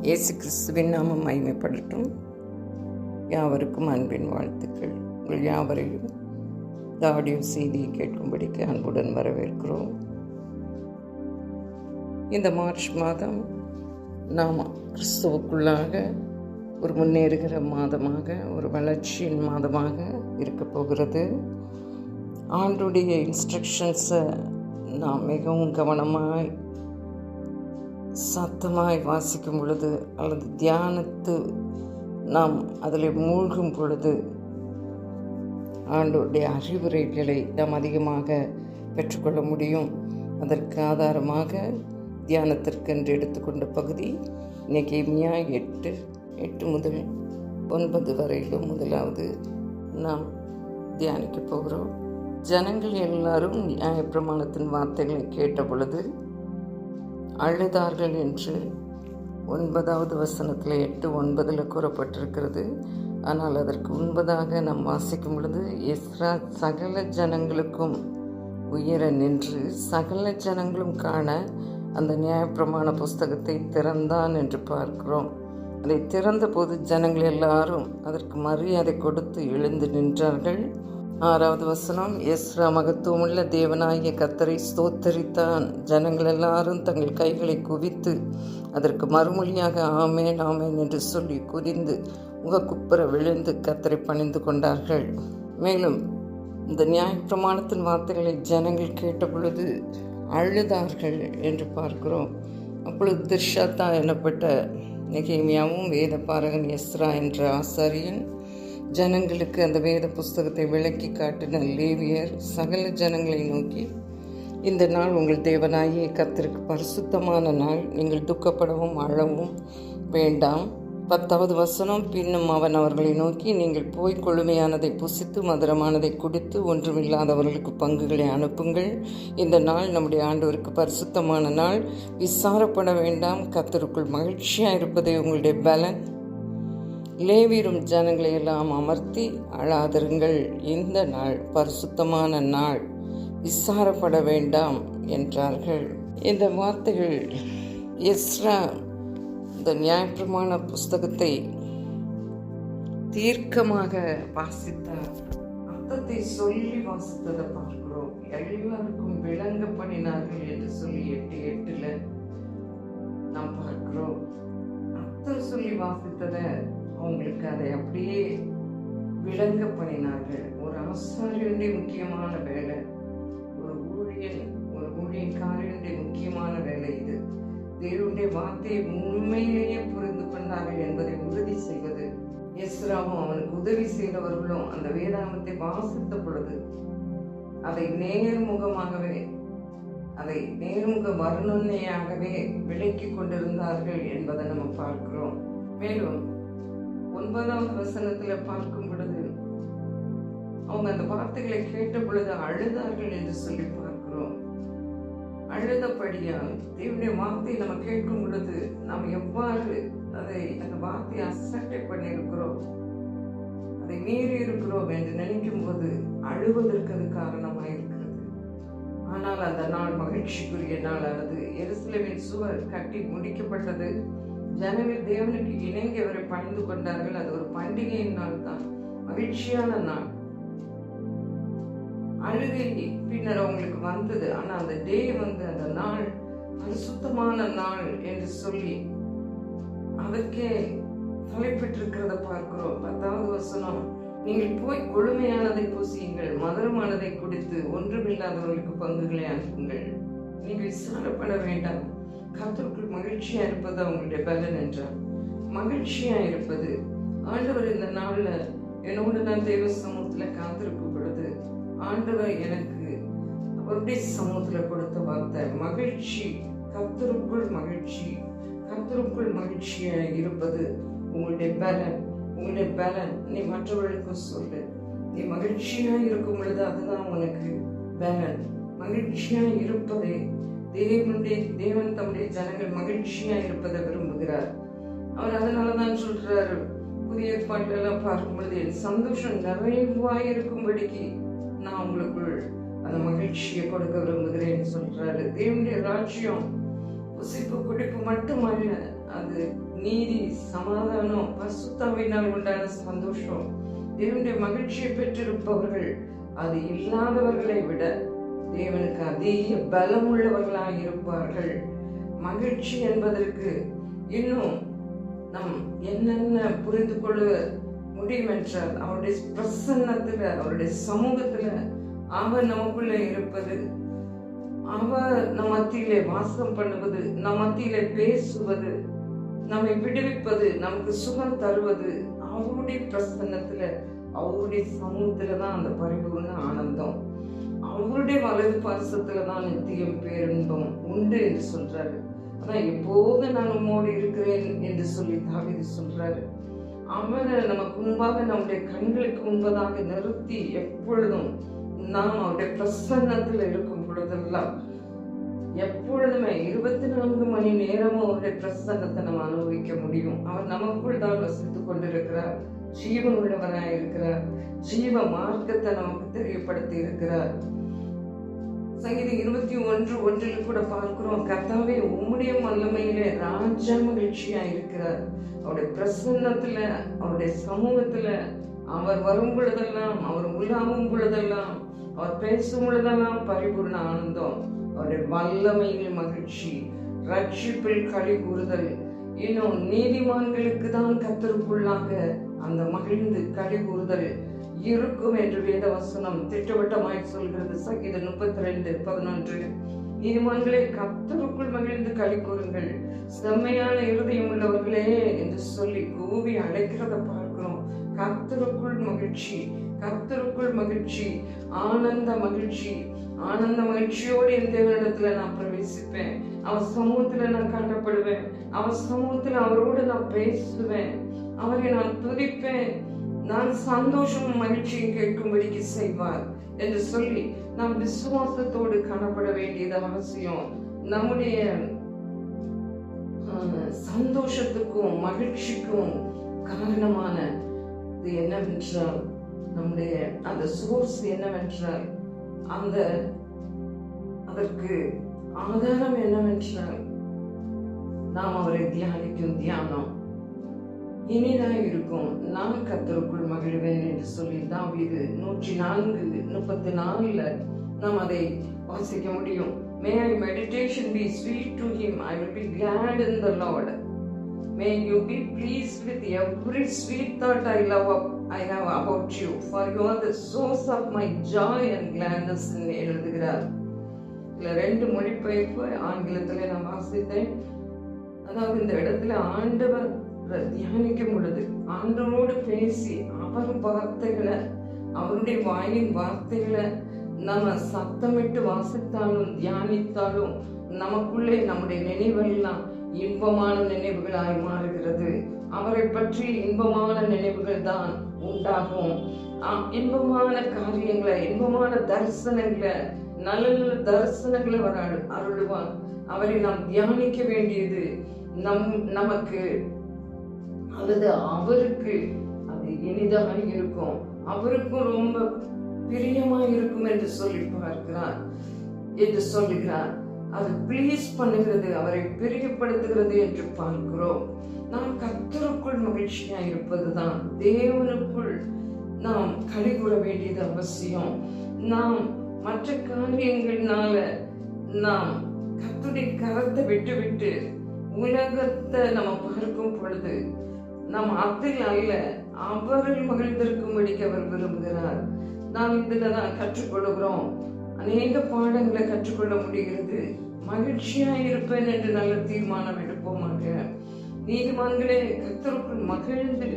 இயேசு கிறிஸ்துவின் நாமம் மகிமைப்படட்டும். யாவருக்கும் அன்பின் வாழ்த்துக்கள். உங்கள் யாவரையும் இந்த ஆடியோ செய்தியை கேட்கும்படிக்கு அன்புடன் வரவேற்கிறோம். இந்த மார்ச் மாதம் நாம் கிறிஸ்துவுக்குள்ளாக ஒரு முன்னேறுகிற மாதமாக ஒரு வளர்ச்சியின் மாதமாக இருக்க போகிறது. ஆண்டுடைய இன்ஸ்ட்ரக்ஷன்ஸை நாம் மிகவும் கவனமாக சத்தமாய் வாசிக்கும் பொழுது அல்லது தியானத்து நாம் அதில் மூழ்கும் பொழுது ஆண்டோடைய அறிவுரைகளை நாம் அதிகமாக பெற்றுக்கொள்ள முடியும். அதற்கு ஆதாரமாக தியானத்திற்கென்று எடுத்துக்கொண்ட பகுதி நெகேமியா எட்டு எட்டு முதல் ஒன்பது வரையிலும் முதலாவது நாம் தியானிக்க போகிறோம். ஜனங்கள் எல்லாரும் நியாயப்பிரமாணத்தின் வார்த்தைகளை கேட்ட பொழுது அழுதார்கள் என்று ஒன்பதாவது வசனத்தில் எட்டு ஒன்பதில் கூறப்பட்டிருக்கிறது. ஆனால் அதற்கு முன்பதாக நாம் வாசிக்கும் பொழுது எஸ்ரா சகல ஜனங்களுக்கும் உயர நின்று சகல ஜனங்களும் காண அந்த நியாயப்பிரமாண புஸ்தகத்தை திறந்தான் என்று பார்க்கிறோம். அதை திறந்தபோது ஜனங்கள் எல்லாரும் அதற்கு மரியாதை கொடுத்து எழுந்து நின்றார்கள். ஆறாவது வசனம் எஸ்ரா மகத்துவமுள்ள தேவனாகிய கத்தரை ஸ்தோத்தரித்தான். ஜனங்கள் எல்லாரும் தங்கள் கைகளை குவித்து அதற்கு மறுமொழியாக ஆமேன் ஆமேன் என்று சொல்லி குதிந்து முகக்குப்புற விழுந்து கத்தரை பணிந்து கொண்டார்கள். மேலும் இந்த நியாயப்பிரமாணத்தின் வார்த்தைகளை ஜனங்கள் கேட்டபொழுது அழுதார்கள் என்று பார்க்கிறோம். அப்பொழுது திர்ஷாத்தா எனப்பட்ட நெகேமியாவும் வேத பாரகன் எஸ்ரா என்ற ஆசாரியன் ஜனங்களுக்கு அந்த வேத புஸ்தகத்தை விளக்கி காட்டின லேவியர் சகல ஜனங்களை நோக்கி இந்த நாள் உங்கள் தேவனாகிய கத்திற்கு பரிசுத்தமான நாள். நீங்கள் துக்கப்படவும் அழவும் வேண்டாம். பத்தாவது வசனம் பின்னும் அவன் அவர்களை நோக்கி நீங்கள் போய் கொழுமையானதை புசித்து மதுரமானதை குடித்து ஒன்றுமில்லாதவர்களுக்கு பங்குகளை அனுப்புங்கள். இந்த நாள் நம்முடைய ஆண்டவருக்கு பரிசுத்தமான நாள். விசாரப்பட வேண்டாம். கத்தருக்குள் மகிழ்ச்சியாக இருப்பதே உங்களுடைய பலன். லேவிரும் ஜனங்களை எல்லாம் அமர்த்தி அழாதிருங்கள். இந்த நாள் பரிசுத்தமான நாள். விசாரப்பட வேண்டாம் என்றார்கள். இந்த வார்த்தைகள் எஸ்ரா இந்த நியாயப்பிரமான புஸ்தகத்தை தீர்க்கமாக வாசித்தார். அர்த்தத்தை சொல்லி வாசித்ததை பார்க்கிறோம். எல்லாருக்கும் விளங்க பண்ணினார்கள் என்று சொல்லி எட்டு எட்டுல நாம் பார்க்கிறோம். அர்த்தம் சொல்லி வாசித்ததை அவங்களுக்கு அதை அப்படியே விளங்க பண்ணினார்கள். ஒரு ஆசாரியனுடைய முக்கியமான வேலை ஒரு ஊழியன் ஒரு ஊழியக்காரனுடைய முக்கியமான வேலை இது. தேவனுடைய வார்த்தையை உண்மையிலேயே புரிந்து கொண்டார்கள் என்பதை உறுதி செய்வது. எஸ்ராவும் அவனுக்கு உதவி செய்தவர்களும் அந்த வேதாமத்தை வாசித்த பொழுது அதை நேர்முகமாகவே அதை நேர்முக வர்ணனையாகவே விளக்கி கொண்டிருந்தார்கள் என்பதை நம்ம பார்க்கிறோம். மேலும் ஒன்பதாவது வசனத்துல பார்க்கும் பொழுது அவங்க அந்த வார்த்தைகளை கேட்ட பொழுது அழுதார்கள் என்று சொல்லி பார்க்கிறோம். அழுதபடியால் தேவனுடைய வார்த்தையை நம்ம கேட்கும் பொழுது நாம் எவ்வாறு அதை அந்த வார்த்தையை அசட்டை பண்ணியிருக்கிறோம்? அதை மீறி இருக்கிறோம் என்று நினைக்கும் போது அழுவதற்கு அது காரணமாக இருக்கிறது. ஆனால் அந்த நாள் மகிழ்ச்சிக்குரிய நாளானது. எருசலேமின் சுவர் கட்டி முடிக்கப்பட்டது. ஜனங்கள் தேவனுக்கு இணங்கி அவரை பணிந்து கொண்டார்கள். அது ஒரு பண்டிகையின் நாள் தான் மகிழ்ச்சியான நாள். அழுகை பின்னர் அவங்களுக்கு வந்தது. ஆனா அந்த டே வந்து அந்த நாள் பரிசுத்தமான நாள் என்று சொல்லி அதற்கே தலைப்பெற்றிருக்கிறத பார்க்கிறோம். பத்தாவது வசனம் நீங்கள் போய் கொழுமையானதை பூசியுங்கள் மதுரமானதை குடித்து ஒன்றுமில்லாதவர்களுக்கு பங்குகளை அனுப்புங்கள். நீங்கள் விசாரப்பட வேண்டாம். கத்தருக்குள் மகிழ்ச்சியா இருப்பது அவங்களுடைய பலன் என்றார். மகிழ்ச்சியா இருப்பது. ஆண்டவர் இந்த நாள்ல என்னோட நான் தேவ சமூகத்துல காத்திருக்கும் பொழுது ஆண்டவர் எனக்கு அவருடைய சமூகத்துல கொடுத்த வார்த்தை மகிழ்ச்சி. கத்தருக்குள் மகிழ்ச்சி. கத்தருக்குள் மகிழ்ச்சியா இருப்பது உங்களுடைய பலன். உங்களுடைய பலன். நீ மற்றவர்களுக்கும் சொல்லு. நீ மகிழ்ச்சியா இருக்கும் பொழுது அதுதான் உனக்கு பலன். மகிழ்ச்சியா இருப்பதே தேவனுடைய தேவன் தம்முடைய ஜனங்கள் மகிழ்ச்சியா இருப்பதை விரும்புகிறார் அவர் அதனாலதான் சொல்றாரு புதிய ஏற்பாட்டெல்லாம் பார்க்கும் பொழுது என் சந்தோஷம் நிறைவாயிருக்கும்படிக்கு நான் உங்களுக்குள் அந்த மகிழ்ச்சியை கொடுக்க விரும்புகிறேன் சொல்றாரு. தேவனுடைய ராஜ்யம் புசிப்பு குடிப்பு மட்டுமல்ல அது நீதி சமாதானம் பசுத்தாவினால் உண்டான சந்தோஷம். தேவனுடைய மகிழ்ச்சியை பெற்றிருப்பவர்கள் அது இல்லாதவர்களை விட தேவனுக்கு அதிக பலம் உள்ளவர்களாக இருப்பார்கள். மகிழ்ச்சி என்பதற்கு இன்னும் நம் என்னென்ன புரிந்து கொள்ள முடியும் என்றால் அவருடைய பிரசன்னத்துல அவருடைய சமூகத்துல அவர் நமக்குள்ள இருப்பது அவர் நம் மத்தியிலே வாசம் பண்ணுவது நம் மத்தியிலே பேசுவது நம்மை விடுவிப்பது நமக்கு சுகம் தருவது அவருடைய பிரசன்னத்துல அவருடைய சமூகத்துல தான் அந்த பரிபூர்ண ஆனந்தம். அவருடைய வலது பாரசத்துல தான் நித்தியம் பேரின்பம் உண்டு என்று சொல்றாரு. அதான் எப்போது நான் உம்மோடு இருக்கிறேன் என்று சொல்லி தாவிது சொல்றாரு. அவரை நமக்கு முன்பாக நம்முடைய கண்களுக்கு முன்பதாக நிறுத்தி எப்பொழுதும் நாம் அவருடைய பிரசன்னத்தில் இருக்கும் பொழுதெல்லாம் எப்பொழுதுமே இருபத்தி நான்கு மணி நேரமும் அவருடைய பிரசன்னத்தை நம்ம அனுபவிக்க முடியும். அவர் நமக்குள் தான் வசித்துக் கொண்டிருக்கிறார். ஜீவன் உள்ளவராய் இருக்கிறார். ஜீவ மார்க்கத்தை நமக்கு தெரியப்படுத்தி இருக்கிறார். சங்கீதம் இருபத்தி ஒன்று ஒன்றில் கூட பார்க்கிறோம் கர்த்தாவே உம்முடைய வல்லமையில ராஜா மகிழ்ச்சியா இருக்கிறார். அவருடைய பிரசன்னத்துல அவருடைய சமூகத்துல அவர் வரும் பொழுதெல்லாம் அவர் உலாவும் பொழுதெல்லாம் அவர் பேசும் பொழுதெல்லாம் பரிபூர்ண ஆனந்தம். அவருடைய வல்லமையில் மகிழ்ச்சி ரட்சிப்பில் களி கூறுதல். இன்னும் நீதிமான்களுக்கு தான் கத்தருக்குள்ளாக அந்த மகிழ்ந்து களி கூறுதல். இருக்கும் என்று வேத வசனம் திட்டவட்டமாய் சொல்கிறது. சங்கீதம் முப்பத்தி ரெண்டு பதினொன்று. நீதிமான்களே கத்தருக்குள் மகிழ்ந்து களி கூறுங்கள். செம்மையான இருதயம் உள்ளவர்களே என்று சொல்லி கூவி அழைக்கிறத பார்க்கிறோம். கத்தருக்குள் மகிழ்ச்சி கத்தருக்குள் மகிழ்ச்சி ஆனந்த மகிழ்ச்சி. ஆனந்த மகிழ்ச்சியோடு என் தேவனிடத்துல நான் பிரவேசிப்பேன். அவர் சமூகத்துல நான் காணப்படுவேன் அவர் சமூகத்துல அவரோடு நான் பேசுவேன். அவரை நான் துதிப்பேன். நான் சந்தோஷமும் மகிழ்ச்சியும் கேட்கும்படிக்கு செய்வார் என்று சொல்லி நாம் விசுவாசத்தோடு காணப்பட வேண்டியது அவசியம். நம்முடைய ஆஹ், சந்தோஷத்துக்கும் மகிழ்ச்சிக்கும் காரணமான இது என்னவென்றால் நம்முடைய அந்த சோர்ஸ் என்னவென்றால் அந்த அதற்கு ஆதாரம் என்னவென்றால் நாம் அவரை தியானிக்கும் தியானம். இனிதாய் இருக்கும் நான் கத்தருக்குள் மகிழ்வேன் என்று சொல்லி இது நூற்றி நான்கு முப்பத்தி நாலுல நாம் அதை வாசிக்க முடியும். May I meditation be sweet to him I will be glad in the Lord may you be please with every sweet thought I love up I have about you for you are the source of my joy and gladness எழுதுகிறார். இதில் ரெண்டு மொழிபெயர்ப்பு ஆங்கிலத்தில் நான் வாசித்தேன். அதாவது இந்த இடத்துல ஆண்டவர் தியானிக்கும் பொழுது ஆண்டவரோடு பேசி அவர் வார்த்தைகளை அவருடைய வாயின் வார்த்தைகளை நம்ம சத்தமிட்டு வாசித்தாலும் தியானித்தாலும் நமக்குள்ளே நம்முடைய நினைவெல்லாம் இன்பமான நினைவுகளாய் மாறுகிறது. அவரை பற்றி இன்பமான நினைவுகள் தான் உண்டாகும். இன்பமான காரியங்களை இன்பமான தரிசனங்களை நல்ல நல்ல தரிசனங்களை வர அருள்வான் அருளுவார். அவரை நாம் தியானிக்க வேண்டியது நம் நமக்கு அல்லது அவருக்கு அது இனிதாக இருக்கும். அவருக்கும் ரொம்ப பிரியமா இருக்கும் என்று சொல்லி பார்க்கிறார் என்று சொல்லுகிறார். அது ப்ளீஸ் பண்ணுகிறது அவரை பிரியப்படுத்துகிறது என்று பார்க்கிறோம். நாம் கத்தருக்குள் மகிழ்ச்சியா இருப்பதுதான். தேவனுக்குள் நாம் கழிவுற வேண்டியது அவசியம். நாம் மற்ற காரியங்கள்னால நாம் கத்துடைய கரத்தை விட்டு விட்டு உலகத்தை நம்ம பார்க்கும் பொழுது நாம் அதில் அல்ல அவர்கள் மகிழ்ந்திருக்கும்படிக்கு அவர் விரும்புகிறார். நாம் இதுல தான் கற்றுக்கொள்கிறோம். அநேக பாடங்களை கற்றுக்கொள்ள முடிகிறது. மகிழ்ச்சியா இருப்பேன் என்று நல்ல தீர்மானம் எடுப்போமாக. நீதிமான்களே கத்தருக்குள் மகிழ்ந்து.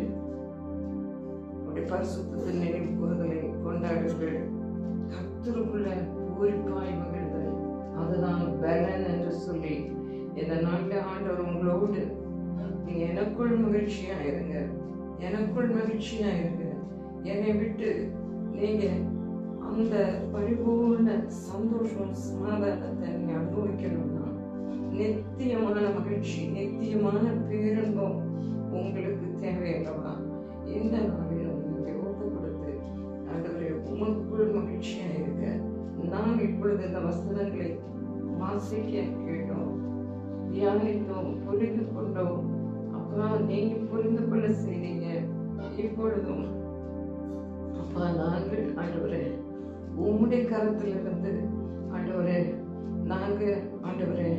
அப்படி பரிசுத்தத்தின் நினைவு கூறுதலை கொண்டாடுங்கள். கத்தருக்குள்ள பூரிப்பாய் மகிழ்தல். அதுதான் பலன் என்று சொல்லி இந்த நாள்ல ஆண்டவர் உங்களோடு நீங்க எனக்குள் மகிழ்ச்சியா இருங்க. எனக்குள் மகிழ்ச்சியா இருங்க. என்னை விட்டு நீங்க அந்த பரிபூர்ண சந்தோஷம் சமாதானத்தை நீங்க அனுபவிக்கணும்னா நித்தியமான மகிழ்ச்சி நித்தியமான பேரன்பம் உங்களுக்கு தேவையல்லவா இந்த நாளில் உங்களுக்கு ஒப்பு கொடுத்து ஆண்டவரே உமக்குள் மகிழ்ச்சியா இருக்க நான் இப்பொழுது இந்த வசனங்களை வாசிக்க கேட்டோம். தியானித்தோம் புரிந்து கொண்டோம். அப்பா நீங்க புரிந்து கொள்ள செய்தீங்க. இப்பொழுதும் அப்பா நாங்கள் ஆண்டவரே உம்முடைய கரத்திலிருந்து ஆண்டவரே நாங்க ஆண்டவரே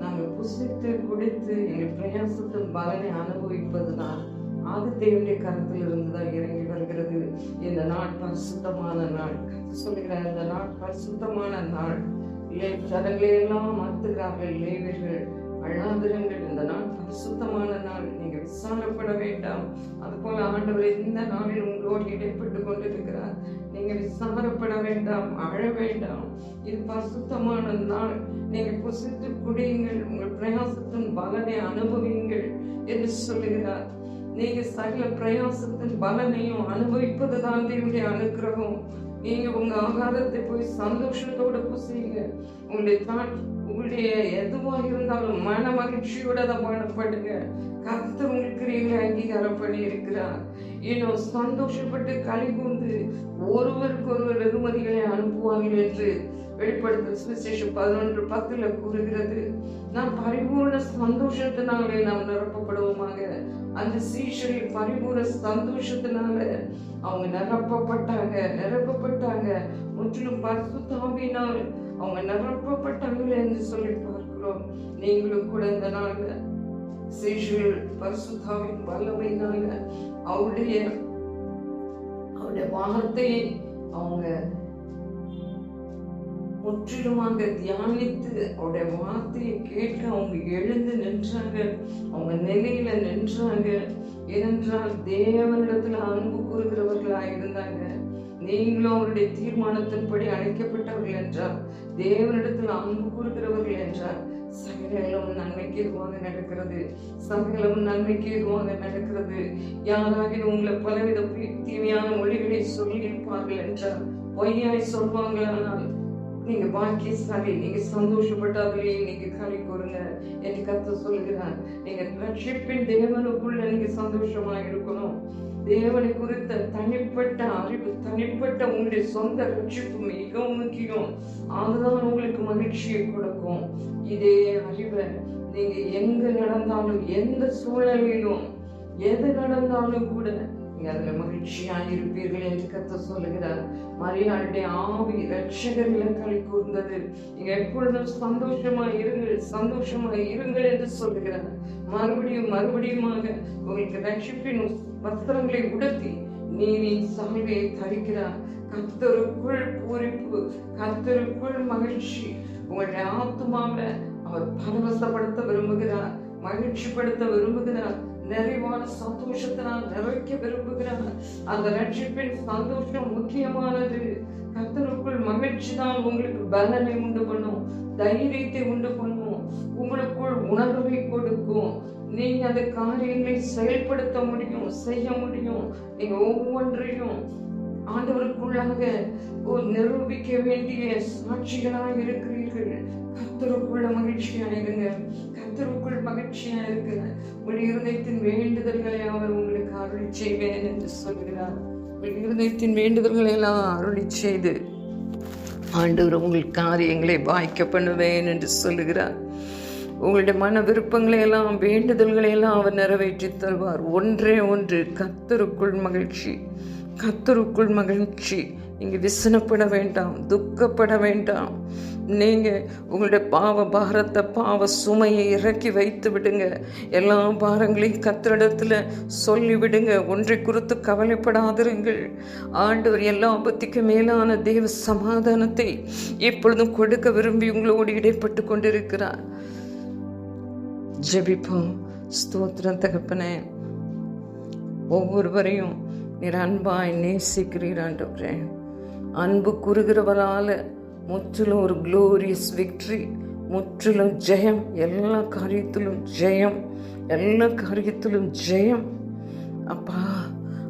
நாங்க புசித்து குடித்து எங்கள் பிரயாசத்தின் பலனை அனுபவிப்பதுனால் அது தேவனுடைய கரத்தில் இருந்து தான் இறங்கி வருகிறது. இந்த நாள் பரிசுத்தமான நாள். சொல்லுகிறார் இந்த நாள் பரிசுத்தமான நாள். இல்லை ஜனங்களை எல்லாம் மாத்துகிறார்கள் லேவர்கள் அழாதிருங்கள் இந்த நாள் பரிசுத்தமான நாள். நீங்கள் விசாரப்பட வேண்டாம். அதுபோல ஆண்டவர் இந்த நாளில் உங்களோடு இடைப்பட்டு கொண்டிருக்கிறார். நீங்கள் விசாரப்பட வேண்டாம் அழ வேண்டாம். இது பரிசுத்தமான நாள். நீங்கள் புசித்து குடியுங்கள். உங்கள் பிரயாசத்தின் பலனை அனுபவியுங்கள் என்று சொல்லுகிறார். நீங்க சகல பிரயாசத்தின் பலனையும் அனுபவிப்பது தான் தேவனுடைய அனுக்கிரகம். நீங்க உங்க ஆகாரத்தை போய் சந்தோஷத்தோட புசிங்க உங்களை தான் உங்களுடைய எதுவாக இருந்தாலும் மன மகிழ்ச்சியோட அதை பண்ணப்படுங்க கர்த்தர் உங்களுக்கு அங்கீகாரம் பண்ணி இருக்கிறார். இன்னும் சந்தோஷப்பட்டு கலை கூர்ந்து ஒருவருக்கு ஒருவர் வெகுமதிகளை அனுப்புவார்கள் என்று வெளிப்படுத்தல் சுவிசேஷம் பதினொன்று பத்துல கூறுகிறது. நாம் பரிபூர்ண சந்தோஷத்தினாலே நாம் நிரப்பப்படுவோமாக. அந்த சீஷரில் பரிபூர்ண சந்தோஷத்தினால அவங்க நிரப்பப்பட்டாங்க நிரப்பப்பட்டாங்க. முற்றிலும் பரிசுத்தாவினால் அவங்க நிரப்பப்பட்டவர்கள் என்று சொல்லி பார்க்கிறோம் நீங்களும் கூட இந்த நாள்ல சீஷர்கள் பரிசுத்தாவின் வல்லமையினால அவருடைய அவருடைய வார்த்தையை அவங்க முற்றிலுமாக தியானித்து அவருடைய வார்த்தையை கேட்க அவங்க எழுந்து நின்றாங்க. அவங்க நிலையில நின்றாங்க. ஏனென்றால் தேவனிடத்துல அன்பு கூறுகிறவர்களாக இருந்தாங்க நீங்களும் அவருடைய தீர்மானத்தின்படி அழைக்கப்பட்டவர்கள் என்றால் தேவனிடத்தில் அன்பு கூறுகிறவர்கள் என்றால் சகலமும் நன்மைக்கு எதுவாக நடக்கிறது? சகலமும் நன்மைக்கு எதுவாக நடக்கிறது? யாராகிலும் உங்களை பலவித தீமையான மொழிகளை சொல்லி இருப்பார்கள் என்றால் பொய்யாய் சொல்வாங்களானால் நீங்க பாக்கியசாலி நீங்க சந்தோஷப்பட்டாலே நீங்க கறி கூறுங்க என்று கத்த சொல்கிறார். நீங்க ரட்சிப்பின் தேவனுக்குள்ள நீங்க சந்தோஷமா இருக்கணும். தேவனை குறித்த தனிப்பட்ட அறிவு தனிப்பட்ட உங்களுடைய சொந்த ரட்சிப்பு மிகவும் முக்கியம். அதுதான் உங்களுக்கு மகிழ்ச்சியை கொடுக்கும். இதே அறிவை நீங்க எங்க நடந்தாலும் எந்த சூழ்நிலையிலும் எது நடந்தாலும் கூட நீங்க அதுல மகிழ்ச்சியா இருப்பீர்கள் என்று கத்த சொல்லுகிறார். மரியாளுடைய ஆவி ரட்சகர் இலக்களை கூர்ந்தது. நீங்க எப்பொழுதும் சந்தோஷமா இருங்கள் சந்தோஷமா இருங்கள் என்று சொல்லுகிறார். மறுபடியும் மறுபடியுமாக உங்களுக்கு ரட்சிப்பின் வஸ்திரங்களை உடுத்தி நீரின் சாய்வை தரிக்கிறார். கத்தருக்குள் பூரிப்பு கத்தருக்குள் மகிழ்ச்சி. உங்களுடைய ஆத்மாவை அவர் பரவசப்படுத்த விரும்புகிறார் மகிழ்ச்சிப்படுத்த விரும்புகிறார். நிறைவான சந்தோஷத்தினால் நிறைக்க விரும்புகிறார் அந்த ரட்சிப்பின் சந்தோஷம் முக்கியமானது. கத்தருக்குள் மகிழ்ச்சி தான் உங்களுக்கு பலனை உண்டு பண்ணும். தைரியத்தை உண்டு பண்ணும். உங்களுக்குள் உணர்வை கொடுக்கும். நீங்க அந்த காரியங்களை செயல்படுத்த முடியும் செய்ய முடியும். நீங்க ஒவ்வொன்றையும் ஆண்டவருக்குள்ளாக நிரூபிக்க வேண்டிய சாட்சிகளாக இருக்கிறீர்கள். கத்தருக்குள்ள மகிழ்ச்சியா இருங்க. கத்தருக்குள் மகிழ்ச்சியா இருங்க. உங்கள் இருதயத்தின் வேண்டுதல்களை அவர் உங்களுக்கு அருளி செய்வேன் என்று சொல்கிறார். உங்கள் இருதயத்தின் வேண்டுதல்களை எல்லாம் அருளி செய்து ஆண்டவர் உங்கள் காரியங்களை வாய்க்க பண்ணுவேன் என்று சொல்லுகிறார். உங்களுடைய மன விருப்பங்களை எல்லாம் வேண்டுதல்களை எல்லாம் அவர் நிறைவேற்றி தருவார். ஒன்றே ஒன்று கத்தருக்குள் மகிழ்ச்சி. கத்தருக்குள் மகிழ்ச்சி. நீங்கள் விசனப்பட வேண்டாம் துக்கப்பட வேண்டாம். நீங்கள் உங்களுடைய பாவ பாரத்தை பாவ சுமையை இறக்கி வைத்து விடுங்க. எல்லா பாரங்களையும் கத்திரிடத்தில் சொல்லிவிடுங்க. ஒன்றை குறித்து கவலைப்படாதிருங்கள். ஆண்டவர் எல்லா ஆபத்திக்கும் மேலான தேவ சமாதானத்தை எப்பொழுதும் கொடுக்க விரும்பி உங்களோடு இடைப்பட்டு கொண்டிருக்கிறார். ஜெபிப்போம். ஸ்தோத்திரம் தகப்பனே. ஒவ்வொருவரையும் நீர் அன்பாய் நேசிக்கிறீர் ஆண்டவரே அன்பு கூறுகிறவரால் முற்றிலும் ஒரு க்ளோரியஸ் விக்ட்ரி முற்றிலும் ஜெயம் எல்லா காரியத்திலும் ஜெயம் எல்லா காரியத்திலும் ஜெயம். அப்பா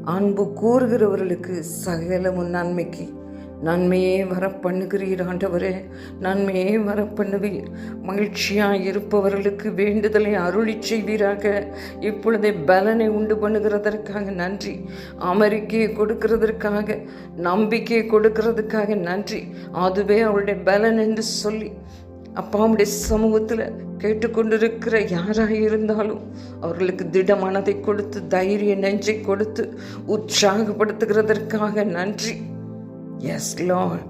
அன்பு கூறுகிறவர்களுக்கு சகலமும் நன்மைக்கு நன்மையே வர பண்ணுகிறீர் ஆண்டவரே நன்மையே வர பண்ணுவீர் மகிழ்ச்சியாக இருப்பவர்களுக்கு வேண்டுதலை அருளி செய்வீராக. இப்பொழுதே பலனை உண்டு பண்ணுகிறதற்காக நன்றி. அமெரிக்கையை கொடுக்கிறதற்காக நம்பிக்கையை கொடுக்கிறதுக்காக நன்றி. அதுவே அவருடைய பலன் என்று சொல்லி அப்பாவுடைய சமூகத்தில் கேட்டுக்கொண்டிருக்கிற யாராக இருந்தாலும் அவர்களுக்கு திட மனதை கொடுத்து தைரிய நெஞ்சை கொடுத்து உற்சாகப்படுத்துகிறதற்காக நன்றி. எஸ் லார்ட்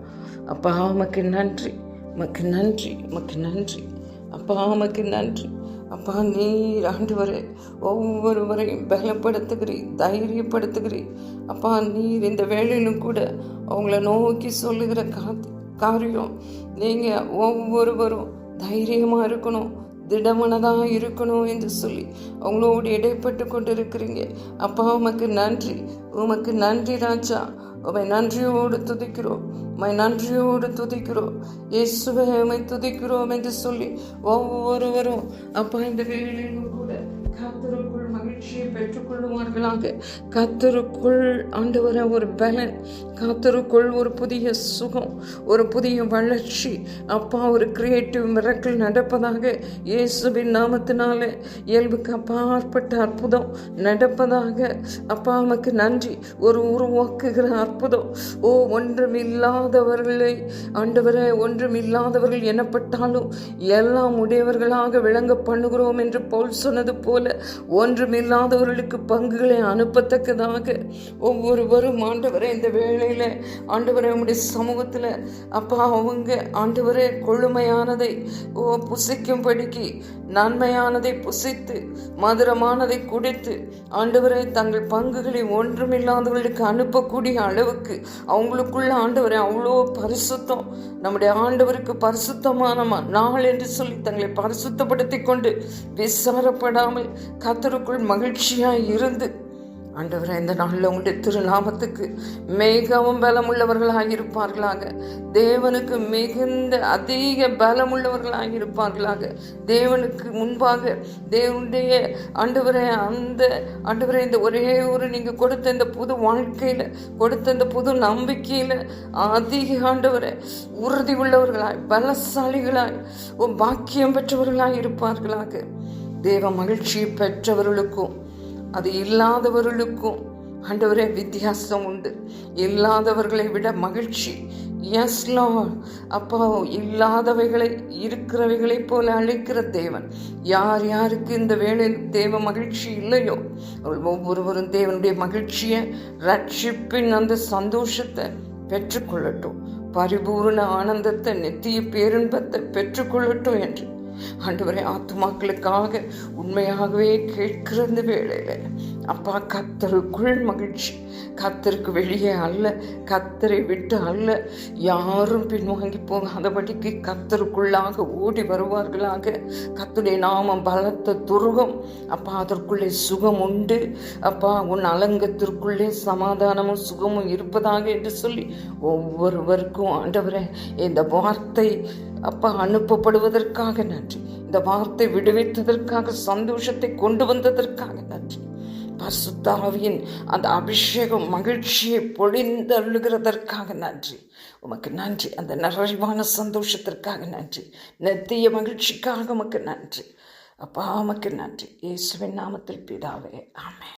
அப்பா உமக்கு நன்றி. உமக்கு நன்றி உமக்கு நன்றி. அப்பா உமக்கு நன்றி. அப்பா நீர் ஆண்டவரே ஒவ்வொருவரையும் பலப்படுத்துகிறீர் தைரியப்படுத்துகிறீர். அப்பா நீர் இந்த வேலையிலும் கூட அவங்கள நோக்கி சொல்லுகிற காத்து காரியம் நீங்கள் ஒவ்வொருவரும் தைரியமாக இருக்கணும் திடமனதாக இருக்கணும் என்று சொல்லி அவங்களோடு இடைப்பட்டு கொண்டு இருக்கிறீங்க அப்பா உமக்கு நன்றி. உமக்கு நன்றி ராஜா. உமை நன்றியோடு துதிக்கிறோம். உமை நன்றியோடு துதிக்கிறோம். இயேசுவை உமை துதிக்கிறோம் என்று சொல்லி ஒவ்வொருவரும் அப்பா இந்த வேலையிலும் கூட கத்தருக்குள் மகிழ்ச்சியை பெற்றுக்கொள்ளுவார்களாக கத்தருக்குள் ஆண்டவர ஒரு பலன். கத்தருக்குள் ஒரு புதிய சுகம் ஒரு புதிய வளர்ச்சி. அப்பா ஒரு கிரியேட்டிவ் மிரக்கல் நடப்பதாக இயேசுவின் நாமத்தினால இயல்புக்கு அப்பாற்பட்ட அற்புதம் நடப்பதாக அப்பா நமக்கு நன்றி. ஒரு உருவாக்குகிற அற்புதம். ஓ ஒன்றுமில்லாதவர்களை ஆண்டவரை ஒன்றுமில்லாதவர்கள் எனப்பட்டாலும் எல்லாம் உடையவர்களாக விளங்க பண்ணுகிறோம் என்று போல் சொன்னது போல பொருளுக்கு பங்குகளை அனுப்பத்தக்கதாக ஒவ்வொருவரும் ஆண்டவரை இந்த வேளையில் ஆண்டவரை உங்களுடைய சமூகத்தில் அப்பா அவங்க ஆண்டவரே கொழுமையானதை ஓ புசிக்கும்படிக்கு நன்மையானதை புசித்து மதுரமானதை குடித்து ஆண்டவரை தங்கள் பங்குகளை ஒன்றுமில்லாதவர்களுக்கு அனுப்பக்கூடிய அளவுக்கு அவங்களுக்குள்ள ஆண்டவரை அவ்வளோ பரிசுத்தம் நம்முடைய ஆண்டவருக்கு பரிசுத்தமான நாள் என்று சொல்லி தங்களை பரிசுத்தப்படுத்தி கொண்டு விசாரப்படாமல் கத்தருக்குள் மகிழ்ச்சி சாட்சியாக இருந்து. ஆண்டவரை இந்த நாளில் உங்களுடைய திருநாமத்துக்கு மிகவும் பலமுள்ளவர்களாக இருப்பார்களாக. தேவனுக்கு மிகுந்த அதிக பலமுள்ளவர்களாக இருப்பார்களாக. தேவனுக்கு முன்பாக தேவனுடைய ஆண்டவரை அந்த ஆண்டவரை இந்த ஒரே ஒரு நீங்கள் கொடுத்த இந்த புது வாழ்க்கையில் கொடுத்த இந்த புது நம்பிக்கையில் அதிக ஆண்டவரை உறுதி உள்ளவர்களாய் பலசாலிகளாய் பாக்கியம் பெற்றவர்களாக இருப்பார்களாக. தேவ மகிழ்ச்சி பெற்றவர்களுக்கும் அது இல்லாதவர்களுக்கும் ஆண்டவரே வித்தியாசம் உண்டு. இல்லாதவர்களை விட மகிழ்ச்சி. எஸ் அப்பா இல்லாதவைகளை இருக்கிறவைகளைப் போல அழைக்கிற தேவன். யார் யாருக்கு இந்த வேளையில் தேவ மகிழ்ச்சி இல்லையோ? ஒவ்வொருவரும் தேவனுடைய மகிழ்ச்சியை ரட்சிப்பின் அந்த சந்தோஷத்தை பெற்றுக்கொள்ளட்டும். பரிபூர்ண ஆனந்தத்தை நெத்திய பேரின்பத்தை பெற்றுக்கொள்ளட்டும் என்று. ஆண்டவரே ஆத்துமாக்களுக்காக உண்மையாகவே கேட்கிற இந்த வேளையில் அப்பா கத்தருக்குள் மகிழ்ச்சி. கத்தருக்கு வெளியே அல்ல கத்தரை விட்டு அல்ல. யாரும் பின்வாங்கி போகாதபடிக்கு கத்தருக்குள்ளாக ஓடி வருவார்களாக. கத்துடைய நாமம் பலத்த துருகம். அப்பா அதற்குள்ளே சுகம் உண்டு. அப்பா உன் அலங்கத்திற்குள்ளே சமாதானமும் சுகமும் இருப்பதாக என்று சொல்லி ஒவ்வொருவருக்கும் ஆண்டவரே இந்த வார்த்தை அப்பா அனுப்பப்படுவதற்காக நன்றி. இந்த வார்த்தை விடுவித்ததற்காக சந்தோஷத்தை கொண்டு வந்ததற்காக நன்றி. பசுத்தாவியின் அந்த அபிஷேகம் மகிழ்ச்சியை பொழிந்தருளுகிறதற்காக நன்றி. உமக்கு நன்றி. அந்த நிறைவான சந்தோஷத்திற்காக நன்றி. நெத்திய மகிழ்ச்சிக்காக உமக்கு நன்றி. அப்பா உமக்கு நன்றி. இயேசுவின் நாமத்தில் பிதாவே. ஆமே